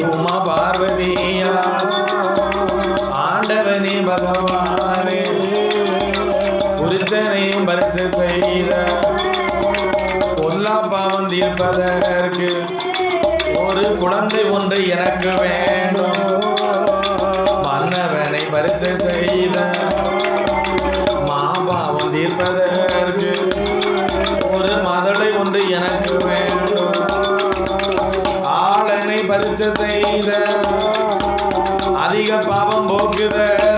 உமா பார்வதியா? ஆண்டவனே பகவானே புருஷனையும் பரிசு செய்த பொல்லா பாவம் தீர்ப்பதற்கு ஒரு குழந்தை ஒன்று எனக்கு வேண்டும். மன்னவனை பரிசு செய்த ஆளனை செய்த அதிக பாவம் போக்குதற்கு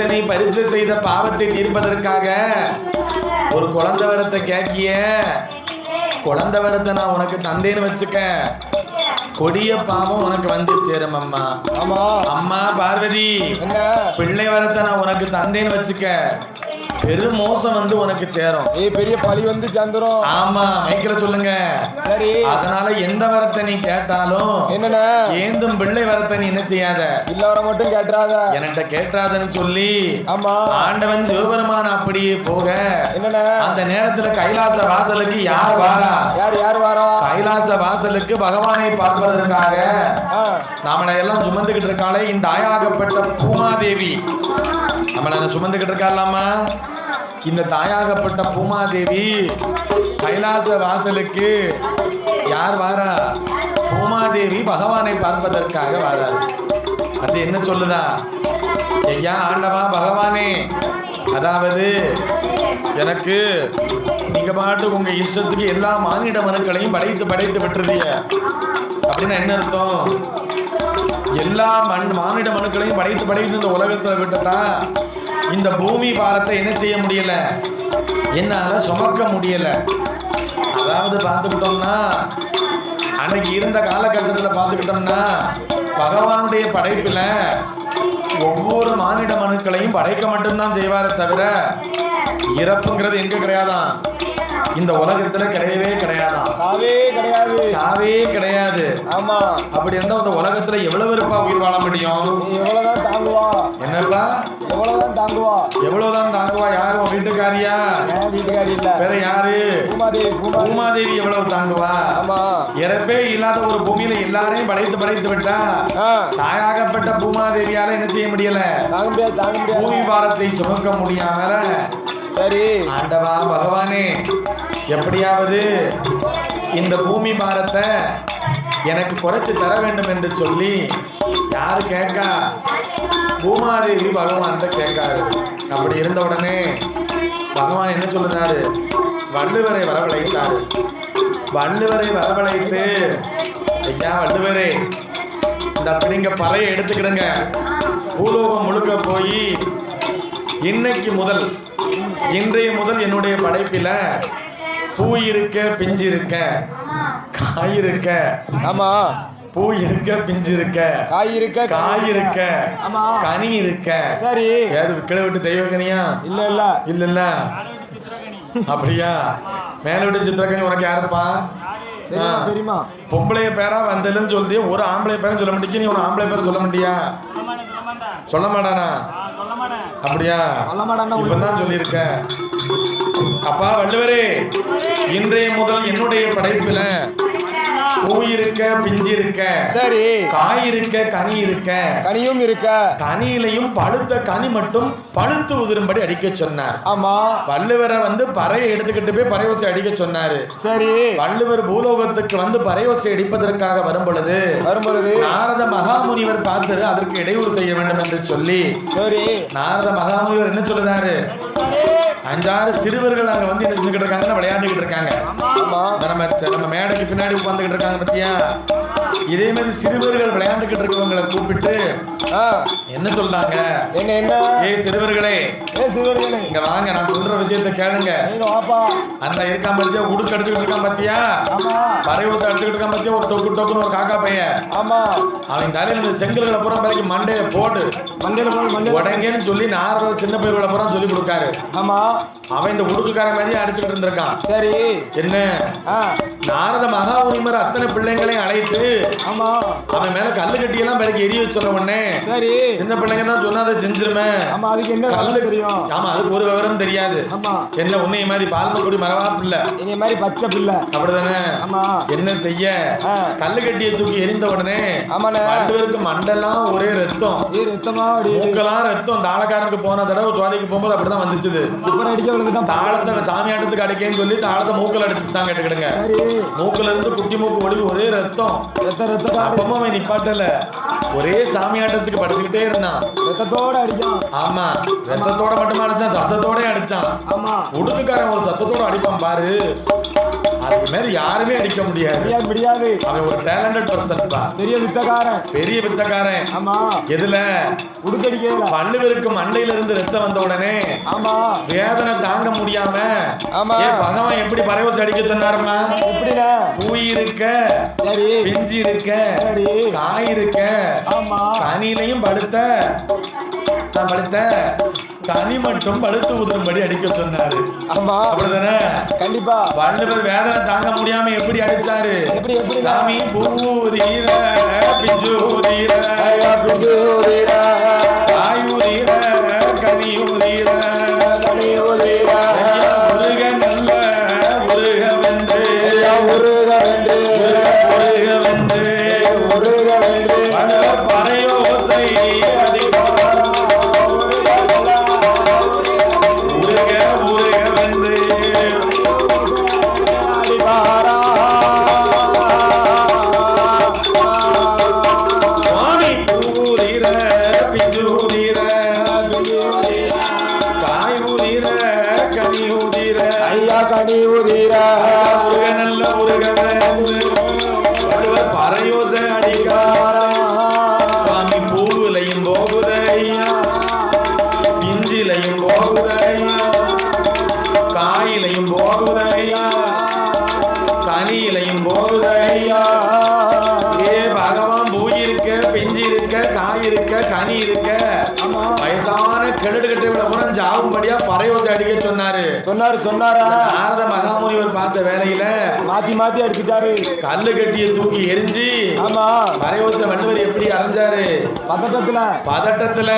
புருஷனை பரிச்சை செய்த பாவத்தை தீர்ப்பதற்காக ஒரு குழந்தை வரத்தை கேக்கிய. குழந்தை வரத்தை நான் உனக்கு தந்தேன்னு வச்சுக்க. கொடிய பாவம் உனக்கு வந்து சேரும் அம்மா ஆமா. அம்மா பார்வதி பிள்ளை வரத்தை நான் உனக்கு தந்தேன்னு வச்சுக்க. பெரும் மோசம் வந்து உனக்கு சேரும். ஏய் பெரிய பழி வந்து சேர்ந்துரும். ஆமா மைக்கில சொல்லுங்க. சரி. அதனால எந்த வரத்தை நீ கேட்டாலும் என்னண்ண ஏந்தும் பிள்ளை வரத்தை நீ என்ன செய்யாத? இல்லவரை மட்டும் கேட்டுறாத. என்கிட்ட கேட்டாதன்னு சொல்லி ஆமா. ஆண்டவன் சிவபெருமான் அப்படியே போக. என்னண்ண அந்த நேரத்துல கைலாச வாசலுக்கு யார் வாரா? யார் யார் வரா? கைலாச வாசலுக்கு பகவானை பார்ப்பதற்காக நம்மளை எல்லாம் சுமந்துகிட்டு இருக்காளே இந்த தாயாகப்பட்ட பூமாதேவி. நம்மளை சுமந்துகிட்டு இருக்காளாமா இந்த தாயாகப்பட்ட பூமாதேவி கைலாச வாசலுக்கு யார் வாரா? பூமாதேவி பகவானை பார்ப்பதற்காக வாரார். அது என்ன சொல்லுதா? ஐயா ஆண்டவா பகவானே. அதாவது எனக்கு நீங்க பாட்டு உங்க இஷ்டத்துக்கு எல்லா மானிட மனுக்களையும் படைத்து படைத்து விட்டுருதீங்க அப்படின்னா என்ன அர்த்தம்? எல்லா மண் மானிட மனுக்களையும் படைத்து படைத்து இந்த உலகத்தில் விட்டுட்டா இந்த பூமி பாரத்தை என்ன செய்ய முடியல? என்னால சுமக்க முடியல. அதாவது பார்த்துக்கிட்டோம்னா அன்னைக்கு இருந்த காலகட்டத்தில் பார்த்துக்கிட்டோம்னா பகவானுடைய படைப்பில் ஒவ்வொரு மானிட மனுக்களையும் படைக்க மட்டும்தான் செய்வாரே தவிர இறப்புங்கிறது எங்க கிடையாதான்? இந்த உலகத்துல கிடையவே கிடையாதான் சாவே கிடையாது. சாவே கிடையாது. ஆமா. அப்படி இருந்தா இந்த உலகத்துல எவ்வளவு இருப்பா உயிர் வாழ முடியும்? எவ்வளவுதான் தாங்குவா? என்னப்பா? எவ்வளவுதான் தாங்குவா? எவ்வளவுதான் தாங்குவா? யாரு? உன் வீட்டுக்காரியா? வீட்டுக்காரி இல்ல. வேற யாரு? பூமாதேவி எவ்வளவு தாங்குவா? ஆமா. இறப்பே இல்லாத ஒரு பூமியில எல்லாரையும் படைத்து படைத்து விட்டா தாயாகப்பட்ட பூமாதேவியால என்ன செய்ய முடியல? தாங்க முடியாது தாங்க பூமி பாரத்தை சுமக்க முடியாமல சரி. ஆண்டவா பகவானே எப்படியாவது இந்த பூமி பாரத்தை எனக்கு குறைச்சு தர வேண்டும் என்று சொல்லி யாரு கேட்கா? பூமாதேவி தான் கேட்காரு. அப்படி இருந்த உடனே பகவான் என்ன சொல்லுறாரு வள்ளுவரை வரவழைத்தாரு. வள்ளுவரை வரவழைத்து ஐயா வள்ளுவரே இந்த நீங்க பறையை எடுத்துக்கிடுங்க. பூலோகம் முழுக்க போய் இன்னைக்கு முதல் இன்றைய முதல் என்னுடைய படைப்பில பூ இருக்க பிஞ்சு இருக்க. காய் இருக்க. ஆமா. பூ இருக்க பிஞ்சு இருக்க. காய் இருக்க காய் இருக்க. ஆமா. கனி இருக்க. சரி. ஏது கிளை விட்டு தெய்வ கனியா? இல்ல இல்ல. இல்ல இல்ல. அப்படியா? மேல விட்டு சித்திரக்கனி உனக்கு யாருப்பா? தெரியுமா ஆ. தெரியுமா? பொம்பளைய பேரா வந்ததுன்னு சொல்லுது ஒரு ஆம்பளை பேரும் சொல்ல மாட்டேங்க நீ ஒரு ஆம்பளை பேரும் சொல்ல மாட்டியா? சொல்ல மாட்டானா. அப்படியா? சொல்ல மாட்டான்னா இப்பதான் சொல்லியிருக்க அப்பா வள்ளுவரே இன்றைய முதல் என்னுடைய படைப்புல பூ இருக்க பிஞ்சு இருக்க சரி. காய் இருக்க கனி இருக்க கனியும் இருக்க. கனியிலையும் பழுத்த கனி மட்டும் பழுத்து உதிரும்படி அடிக்க சொன்னார். ஆமா. வள்ளுவரை வந்து பறையை எடுத்துக்கிட்டு போய் பறையோசை அடிக்க சொன்னாரு. சரி. வள்ளுவர் பூலோகத்துக்கு வந்து பறையோசை அடிப்பதற்காக வரும் பொழுது வரும்பொழுது நாரத மகாமுனிவர் பார்த்து அதற்கு இடையூறு செய்ய வேண்டும் என்று சொல்லி சரி. நாரத மகாமுனிவர் என்ன சொல்லுதாரு? அஞ்சாறு சிறுவர்கள் அங்க வந்து என்ன இருக்காங்கன்னா விளையாண்டுக்கிட்டு இருக்காங்க. நம்ம மேடைக்கு பின்னாடி உட்காந்துக்கிட்டு இருக்காங்க பத்தியா? இதே மாதிரி சிறுவர்கள் விளையாண்டுகிட்டு இருக்கவங்களை கூப்பிட்டு என்ன சொல்றாங்க? என்ன என்ன? ஏய் சிறுவர்களே ஏ சிவர்களே இங்க வாங்க நான் சொல்ற விஷயத்த கேளுங்க. அந்த இருக்கான் பாத்தியா? உடுக்கு அடிச்சுக்கிட்டு இருக்கான் பாத்தியா? ஆமா. பறையோசை அடிச்சுக்கிட்டு இருக்கான் பாத்தியா? ஒரு டொக்கு டொக்குன்னு ஒரு காக்கா பையன். ஆமா. அவன் தலையில இந்த செங்கல்களை புறம் பிறகு மண்டையை போடு. மண்டையில போய் மண்டையில உடங்கேன்னு சொல்லி நாரத சின்ன பயிர்களை புறம் சொல்லி கொடுக்காரு. ஆமா. அவன் இந்த உடுக்குக்காரன் மாதிரி அடிச்சுக்கிட்டு இருந்திருக்கான். சரி. என்ன? நாரத மகாமுனிமர் அத்தனை பிள்ளைங்களையும் அழைத்து ஆமா. அவன் மேல கல்லு கட்டியெல்லாம் பிறகு எரிய வச்சிட உடனே சரி. சின்ன பிள்ளைங்க தான் சொன்னா அதை செஞ்சிருமே. ஆமா அதுக்கு என்ன கல்லு தெரியும்? ஆமா அதுக்கு ஒரு விவரம் தெரியாது. ஆமா. என்ன உன்னை மாதிரி பால்மக்குடி மரவா பிள்ளை இனி மாதிரி பச்சை பிள்ளை. அப்படிதானே? ஆமா. என்ன செய்ய. கல்லு கட்டியை தூக்கி எரிந்த உடனே ஆமாண்ணே. வள்ளுவருக்கு மண்டெல்லாம் ஒரே ரத்தம். ரத்தமா மூக்கெல்லாம் ரத்தம். தாளக்காரனுக்கு போன தடவை சுவாதிக்கு போகும்போது அப்படிதான் விழுந்துட்டான். தாளத்தை சாமியாட்டத்துக்கு அடிக்கேன்னு சொல்லி தாளத்தை மூக்கல் அடிச்சுட்டாங்க கேட்டுக்கிடுங்க. மூக்குல இருந்து குட்டி மூக்கு ஒளி ஒரே ரத்தம். ரத்த ரத்தத்தோட அப்பமும் அவன் நிப்பாட்டல. ஒரே சாமியாட்டத்துக்கு படிச்சுக்கிட்டே இருந்தான். ரத்தத்தோட அடிக்கும் ஆமா ரத்தத்தோட மட்டுமா அடிச்சான் சத்தத்தோட அடிச்சான். ஆமா. உடுக்குக்காரன் ஒரு சத்தத்தோட அடிப்பான் பாரு. அது மாதிரி யாருமே அடிக்க முடியாது. முடியாது அவன் ஒரு டேலண்டட் பர்சன் பா பெரிய வித்தக்காரன். பெரிய வித்தக்காரன். ஆமா. எதுல? உடுக்கடிக்கல வள்ளுவருக்கு மண்டையில இருந்து ரத்தம் வந்த உடனே ஆமா. வேதனை தாங்க முடியாம ஆமா. பகவான் எப்படி பரவசம் அடிக்க சொன்னாருமா? எப்படிண்ணே பூ இருக்க சரி. பிஞ்சு இருக்க சரி. காய் இருக்க ஆமா. கனிலையும் பழுத்த நான் பழுத்த கனி மட்டும் பழுத்து உதிரும்படி அடிக்க சொன்னாரு. ஆமா. அப்படிதானே? கண்டிப்பா. வள்ளுவர் வேதனை தாங்க முடியாம எப்படி அடிச்சாரு? எப்படி எப்படி? சாமி பூதீர பிஞ்சூதீர ஐயா பிஞ்சு ஊதீரா, காயூதீர கனியூதீர சொன்னாரு? சொன்னாரு நாரத மகாமுனிவர் பார்த்த வேலையில மாத்தி மாத்தி அடிச்சுட்டாரு. கல்லு கட்டிய தூக்கி எரிஞ்சு ஆமா. பறையோசை வள்ளுவர் எப்படி அரைஞ்சாரு? பதட்டத்துல. பதட்டத்துல.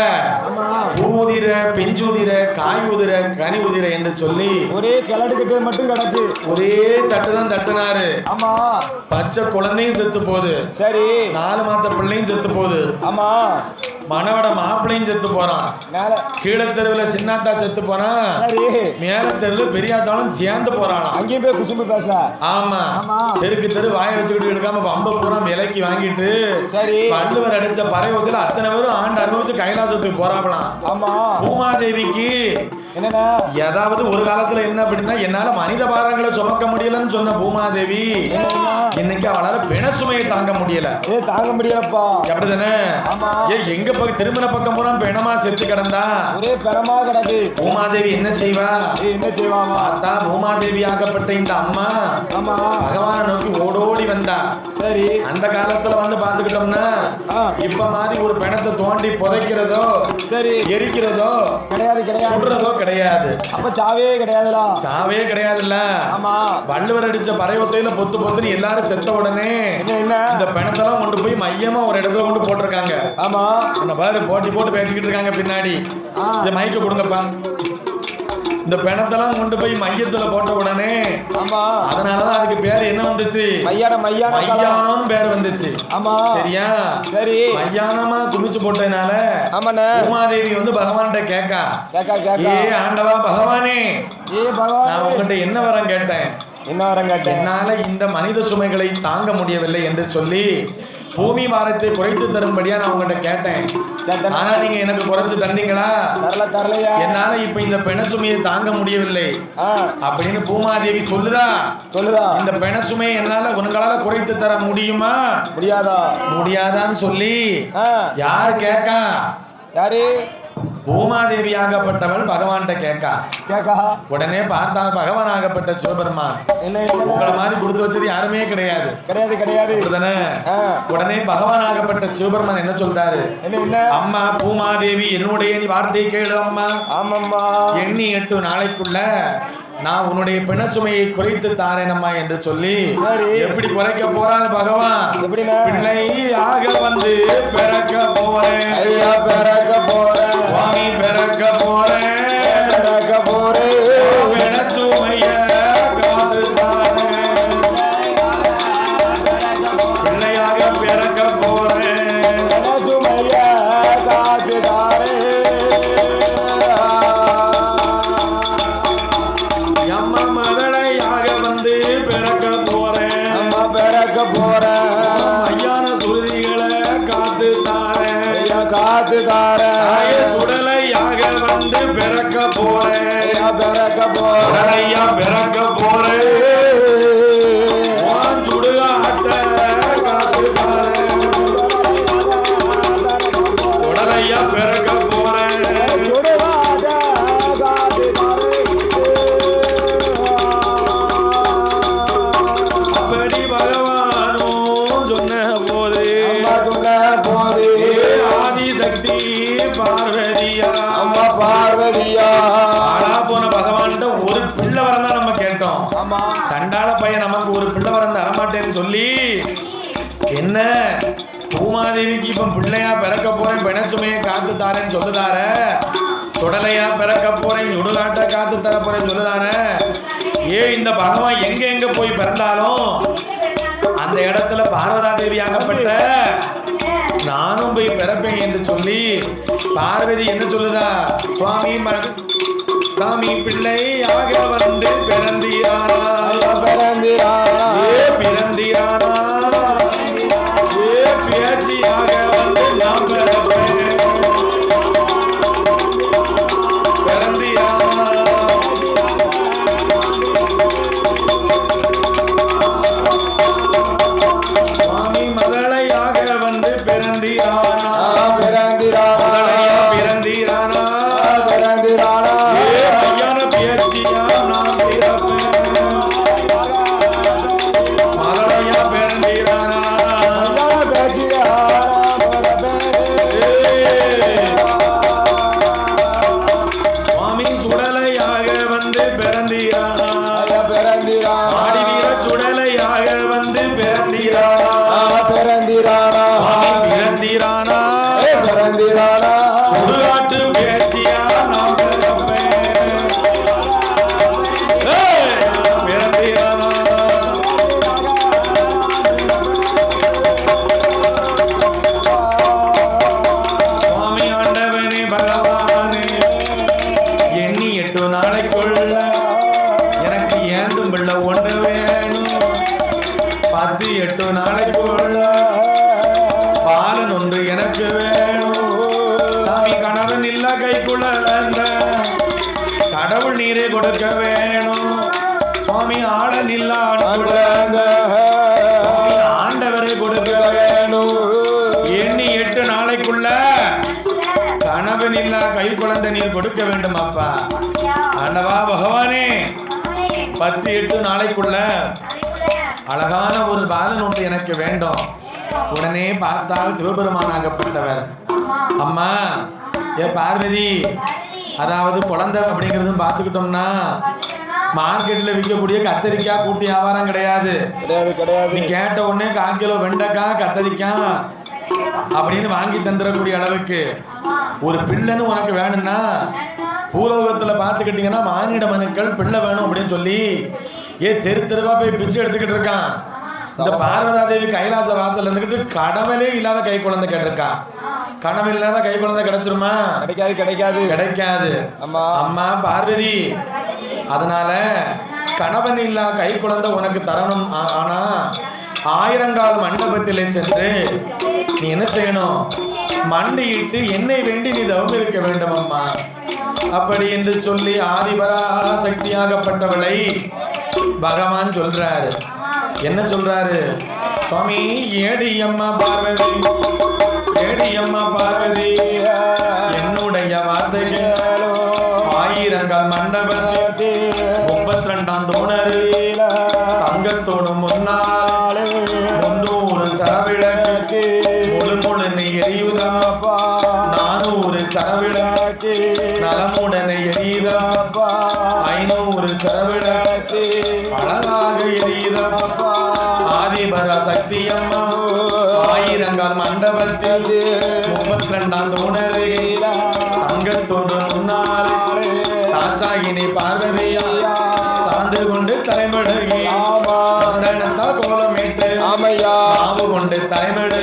பூதிர பிஞ்சுதிர காய் உதிர கனி உதிர என்று சொல்லி ஒரே கிளடு கட்டு மட்டும் கிடக்கு. ஒரே தட்டு தான் தட்டுனாரு. ஆமா. பச்சை குழந்தையும் செத்து போகுது. சரி. நாலு மாத்த பிள்ளையும் செத்து போகுது. ஆமா. மணவட மாப்பிள்ளையும் செத்து போறான். கீழே தெருவுல சின்னாத்தா செத்து போறான் மேல தெருவுல பெரியாத்தாலும் சேர்ந்து போறானா. அங்கேயும் போய் குசும்பு பேச. ஆமா. தெருக்கு தெரு வாய வச்சுக்கிட்டு எடுக்காம பம்ப பூரா விலைக்கு வாங்கிட்டு சரி. வள்ளுவர் அடிச்ச பறை ஓசையில அத்தனை பேரும் ஆண்டு அனுபவிச்சு கைலாசத்துக்கு போறாங்களாம். ஆமா. பூமாதேவிக்கு ஏதாவது ஒரு காலத்துல என்ன அப்படின்னா என்னால மனித பாரங்களை சுமக்க முடியலன்னு சொன்ன பூமாதேவி இன்னைக்கு அவளால பிண சுமையை தாங்க முடியல. தாங்க முடியலப்பா. அப்படிதானே. ஏ எங்க பக்கம் திருமண பக்கம் பூரா பிணமா செத்து கிடந்தா? ஒரே பெறமா கிடக்கு. பூமாதேவி என்ன செய்வா? என்ன செய்வாமா பார்த்தா பூமாதேவி ஆக்கப்பட்ட இந்த அம்மா ஆமா. பகவானை நோக்கி ஓடோடி வந்தா. சரி. அந்த காலத்துல வந்து பாத்துக்கிட்டோம்னா. இப்ப மாதிரி ஒரு பிணத்தை தோண்டி புதைக்கிறதோ சரி. எரிக்கிறதோ கிடையாது கிடையாது. சுடுறதோ கிடையாது. அப்ப சாவே கிடையாதுடா. சாவே கிடையாதுல்ல. ஆமா. வள்ளுவர் அடிச்ச பறையோசையில பொத்து பொத்துன்னு எல்லாரும் செத்த உடனே இந்த பிணத்தெல்லாம் கொண்டு போய் மையமா ஒரு இடத்துல கொண்டு போட்டிருக்காங்க. ஆமா. உன்னை பாரு போட்டி போட்டு பேசிக்கிட்டு இருக்காங்க பின்னாடி. இந்த மைக்க கொடுங்கப்பா. இந்த பிணத்தெல்லாம் கொண்டு போய் மையத்துல போட்ட உடனே ஆமா. அதனாலதான் அதுக்கு பேர் என்ன வந்துச்சு? மையான மையான களம். மையானம்னு பேர் வந்துச்சு. ஆமா. சரியா? சரி. மையானமா குமிச்சு போட்டதுனால ஆமாண்ணே. உமாதேவி வந்து பகவான்கிட்ட கேக்கா. கேக்கா ஏ ஆண்டவா பகவானே. ஏ நான் பகவான் உங்ககிட்ட என்ன வரம் கேட்டேன்? என்ன வரம் கேட்டேன்? என்னால இந்த மனித சுமைகளை தாங்க முடியவில்லை என்று சொல்லி பூமி பாரத்தை குறைத்து தரும்படியா நான் உங்ககிட்ட கேட்டேன். ஆனா நீங்க எனக்கு குறைச்சு தந்தீங்களா? தரல தரலையா? என்னால இப்ப இந்த பெண சுமையை தாங்க முடியவில்லை. அப்படின்னு பூமாதேவி சொல்லுதா? சொல்லுதா? இந்த பெண சுமையை என்னால உங்களால குறைத்து தர முடியுமா? முடியாதா? முடியாதான்னு சொல்லி. யார் கேக்கா? யாரு? பூமாதேவி ஆகப்பட்டவள் பகவான்கிட்ட கேக்கா கேக்கா உடனே பார்த்தா பகவான் ஆகப்பட்ட சிவபெருமான் உங்களை மாதிரி கொடுத்து வச்சது யாருமே கிடையாது. கிடையாது கிடையாது. உடனே பகவான் ஆகப்பட்ட சிவபெருமான் என்ன சொல்றாரு? அம்மா பூமாதேவி என்னுடைய நீ வார்த்தை கேளு அம்மா. ஆமாம்மா. எண்ணி எட்டு நாளைக்குள்ள நான் உன்னுடைய பிண சுமையை குறைத்து தாரேனம்மா என்று சொல்லி. எப்படி குறைக்க போறார் பகவான்? எப்படிண்ணா? பிள்ளையாக வந்து பிறக்க போறேன். பிறக்க போறேன். சுவாமி பிறக்க போறேன். பிறக்க போறேன். தாய சுடலையாக வந்து பிறக்க போறேன். பிறக்க போறேன். பிறக்க போறேன். என்ன? பூமாதேவிக்கு இப்ப பிள்ளையா பிறக்க போறேன் பிணசுமையை காத்து தாரேன்னு சொல்லுதார? சுடலையா பிறக்க போறேன் சுடுகாட்ட காத்து தர போறேன்னு சொல்லுதார? ஏ இந்த பகவான் எங்க எங்க போய் பிறந்தாலும் அந்த இடத்துல பார்வதா தேவி ஆகப்பட்ட நானும் போய் பிறப்பேன் என்று சொல்லி பார்வதி என்ன சொல்லுதா? சுவாமி ம- சாமி பிள்ளையாக வந்து பிறந்தீரானா பிறந்திரானா எண்ணி எட்டு நாளைக்குள்ள கணவன் இல்ல கை குழந்தை நீர் கொடுக்க வேண்டும் அப்பா. ஆண்டவா பகவானே? பத்து எட்டு நாளைக்குள்ள அழகான ஒரு பாலன் ஒன்று எனக்கு வேண்டும். உடனே பார்த்தால் சிவபெருமானாகப்பட்டவர் அம்மா ஏ பார்வதி அதாவது குழந்தை அப்படிங்கிறதும் பார்த்துக்கிட்டோம்னா மார்க்கெட்டில் விற்கக்கூடிய கத்தரிக்காய் கூட்டி வியாபாரம் கிடையாது. கிடையாது கிடையாது. நீ கேட்ட உடனே கால் கிலோ வெண்டைக்காய் கத்தரிக்காய் அப்படின்னு வாங்கி தந்துடக்கூடிய அளவுக்கு ஒரு பிள்ளைன்னு உனக்கு வேணும்னா பூலோகத்துல பார்த்துக்கிட்டீங்கன்னா மானிட மனுக்கள் பிள்ளை வேணும் அப்படின்னு சொல்லி ஏ தெரு தெருவா போய் பிச்சை எடுத்துக்கிட்டு இருக்கான். இந்த பார்வதா தேவி கைலாச வாசல்ல இருந்துக்கிட்டு கடவுளே இல்லாத கை குழந்தை கேட்டிருக்கான் கனவு இல்லாத கை குழந்தை கிடைச்சிருமா? கிடைக்காது கிடைக்காது. கிடைக்காது. அம்மா. அம்மா பார்வதி அதனால கணவன் இல்லா கை குழந்தை உனக்கு தரணும். ஆனா ஆயிரங்கால் மண்டபத்திலே சென்று நீ என்ன செய்யணும்? மண்டியிட்டு என்னை வேண்டி நீ தவம் இருக்க வேண்டும் அம்மா அப்படி என்று சொல்லி ஆதிபரா சக்தியாகப்பட்டவளை பகவான் சொல்றாரு. என்ன சொல்றாரு? சுவாமி ஏடி அம்மா பார்வதி ஏடி அம்மா பார்வதி என்னுடைய வார்த்தைக்கு ஆயிரங்கள் மண்டபத்தில் முப்பத்தி ரெண்டாம் தோணரு தங்கத்தோடு முன்னால் முன்னூறு சரவிளக்கு முழு முழுன்னு எரியுதம்மா. நானூறு சரவிளக்கு நலமுடனை எரியுதம்மா. ஐநூறு சரவிளக்கு ஆதிபர சக்தி அம்மா. ஆயிரங்கால் மண்டபத்தில் முப்பத்தி ரெண்டாம் தோணரு தங்கத்தோடு முன்னால் தாச்சாகினி பார்வதியா. சார்ந்து கொண்டு தலைமடகி. கோலமிட்டு. ஆமையா. கொண்டு தலைமடகி.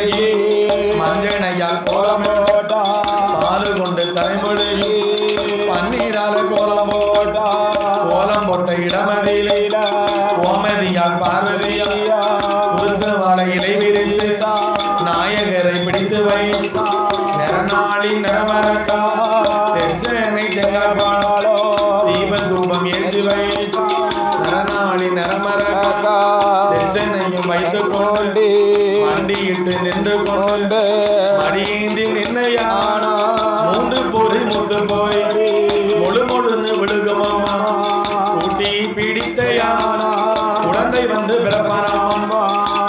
வந்து பிறப்பாராமா?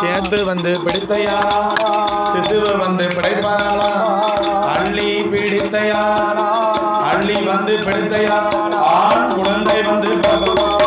சேர்த்து வந்து பிடித்தையானா சிசுவு வந்து பிழைப்பாராமா அள்ளி பிடித்தையானா அள்ளி வந்து பிடித்தையானா ஆண் குழந்தை வந்து பிறப்பாராமா?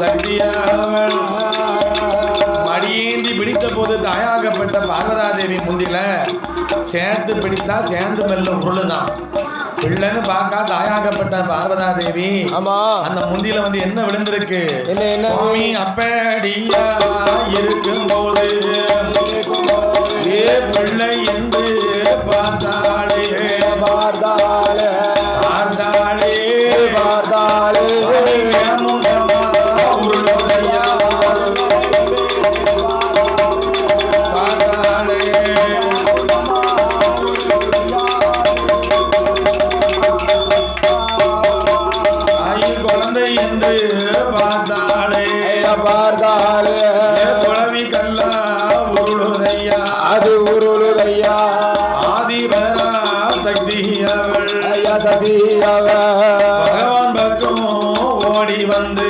சக்தியாவள் மடியேந்தி பிடித்த போது தாயாகப்பட்ட பார்வதாதேவி முந்தில சேர்த்து பிடித்தா சேர்ந்து மெல்ல உருளுதான் பிள்ளைன்னு பார்க்கா தாயாகப்பட்ட பார்வதாதேவி ஆமா. அந்த முந்தில வந்து என்ன விழுந்திருக்கு? என்ன என்ன? சுவாமி அப்படியா இருக்கும்போது ஏ பிள்ளை என்று உருளுதையா ஆதிபரா சக்தி அவள். ஐயா சதியவ பகவான் பக்கம் ஓடி வந்து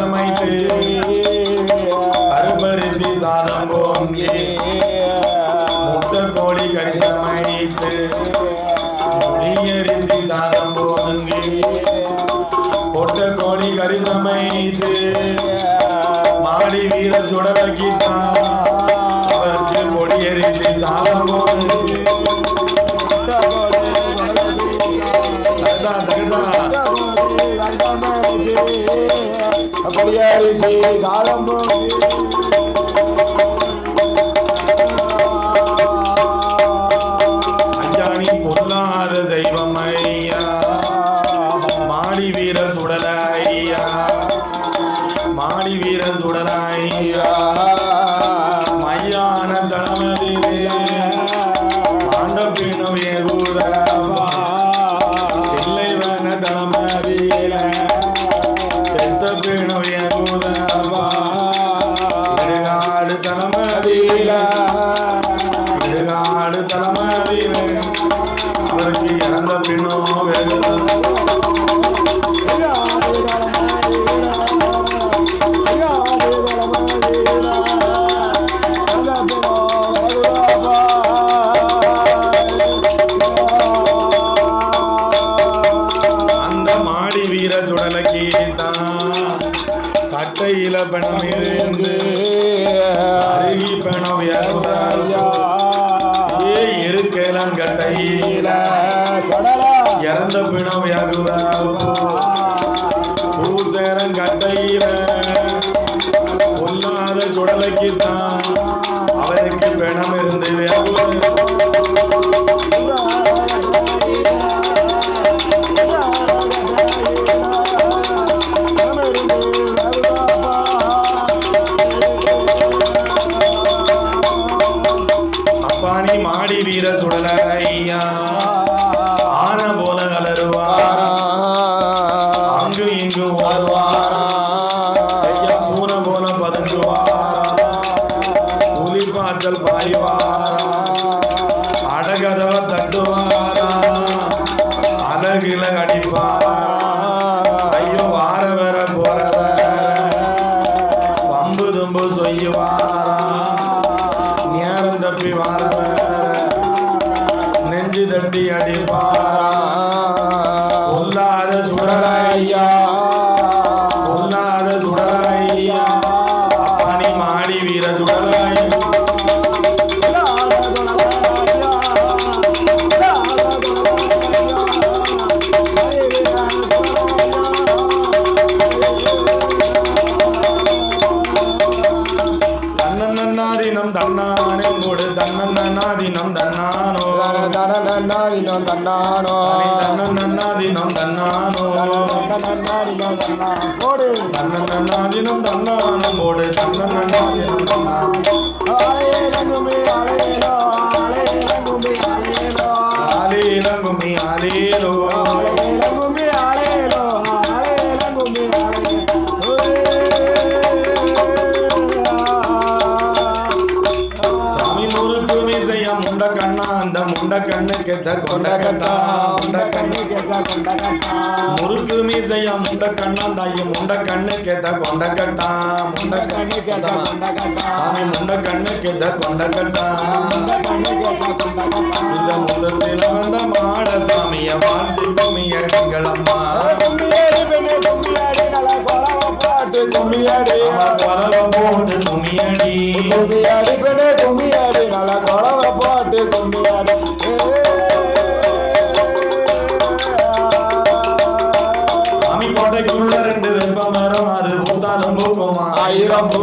அமைத்து அருபரிசி சாதம் ஓங்கி முத்த கோழி கரிசமைத்து புளியரிசி சாதம் ஓங்கி பொட்ட கோழி கரிசமைத்து மாடி வீர சுடவர் கீதா அவருக்கு பொடியரிசி சாதம் ஓங்கி காளியாரி செய்ய காலமும் குடலைக்கு தான் அவருக்கு பிணம் இருந்து Buenas, buenas. அந்த முண்ட கண்ணு எத்த கொண்ட கட்டா முண்ட கண்ணு முறுக்கு மீசையா முண்ட கண்ணா தாயி முண்ட கண்ணு கெத்த கொண்ட கட்டா முண்ட கண்ணு சாமி முண்ட கண்ணு கெத்த கொண்ட கட்டா இந்த முந்தத்தில் வந்த மாட சாமிய வாழ்த்து குமியடிங்களம்மா கும்மியாடி அவ குறவ போட்டு குமியடி கும்மியாடி பெண்ணே கும்மியாடி. நல்ல குழவை சாமி கோட்டைக்குள்ள ரெண்டு வெப்ப மரம் அது பூத்தாலும் பூக்குமா? ஆயிரம் பூ.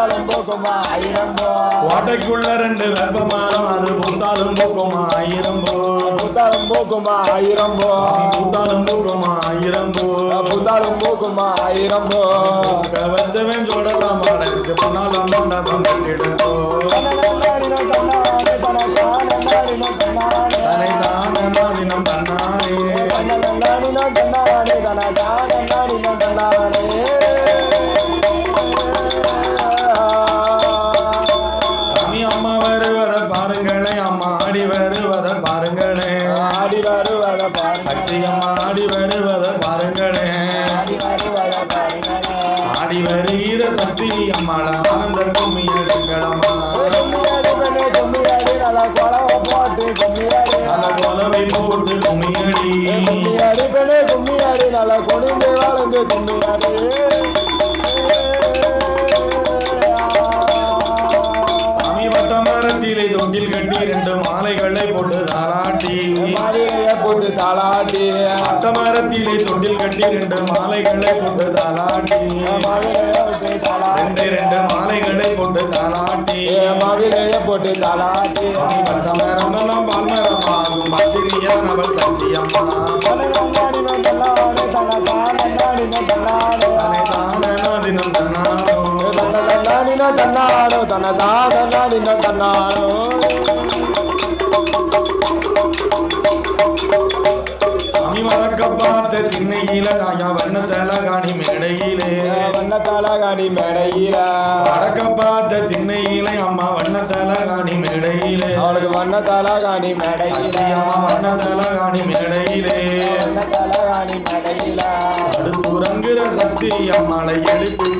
முட்டாளம் போக்குமா ஆயிரம் பூ. கோட்டைக்குள்ள ரெண்டு வெப்ப மரம் அது பூத்தாலும் பூக்குமா ஆயிரம் பூ. முட்டாளம் போக்குமா ஆயிரம் பூ. சாமி பூத்தாலும் பூக்குமா ஆயிரம் பூ. முட்டாளம் போக்குமா ஆயிரம் பூ. பூக்க வச்சவன் சொல்லலாம் மாடனுக்கு பொன்னாலம் மண்டபம் கட்டிடுங்கோ தனை தான மாதினம் தன்னானே. சாமி கும்மியாடி சாமி வட்ட மரத்திலே தொட்டில் கட்டி ரெண்டு மாலைகளை போட்டு தாளாட்டி. மாளிகையை போட்டு தாளாட்டி. தொட்டில் கட்டி ரெண்டு மாலைகளை போட்டு தாளாட்டி. ரெண்டு ரெண்டு மாலைகளை போட்டு தாளாட்டி. மாவிலையை போட்டு தாளாட்டி. சாமி வட்ட மரம் எல்லாம் பால் மரமாகும் பத்திரியானவள் சத்தியம்மா தன்னானே தனை தான தினம் தன்னானோ வழக்க பார்த்த திண்ணையில தாயா வண்ண தலகாணி மேடையிலே. வண்ணத்தாலகாடி மேடையில. வடக்க பார்த்த திண்ணையில அம்மா வண்ண தலகாணி மேடையிலே. அவளுக்கு வண்ணத்தாலகாடி மேடையில. சத்தியம்மா வண்ண தலகாணி மேடையிலே. வண்ணத்தாலகாடி மேடையில. அடுத்துறங்குற சக்தி அம்மாளை எழுப்பி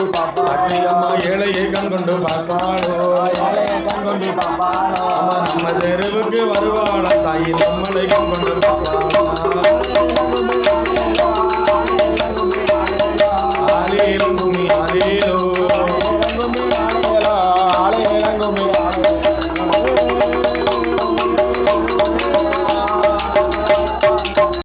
ஏழைய கண் கொண்டு பாப்பா சக்தியம்மா ஏழையை கண் கொண்டு பார்ப்பாளோ? ஏழைய கண் கொண்டு பாப்பா அம்மா நம்ம தெருவுக்கு வருவாளா? தாயி நம்மளை கண் கொண்டு பார்ப்பாளோ?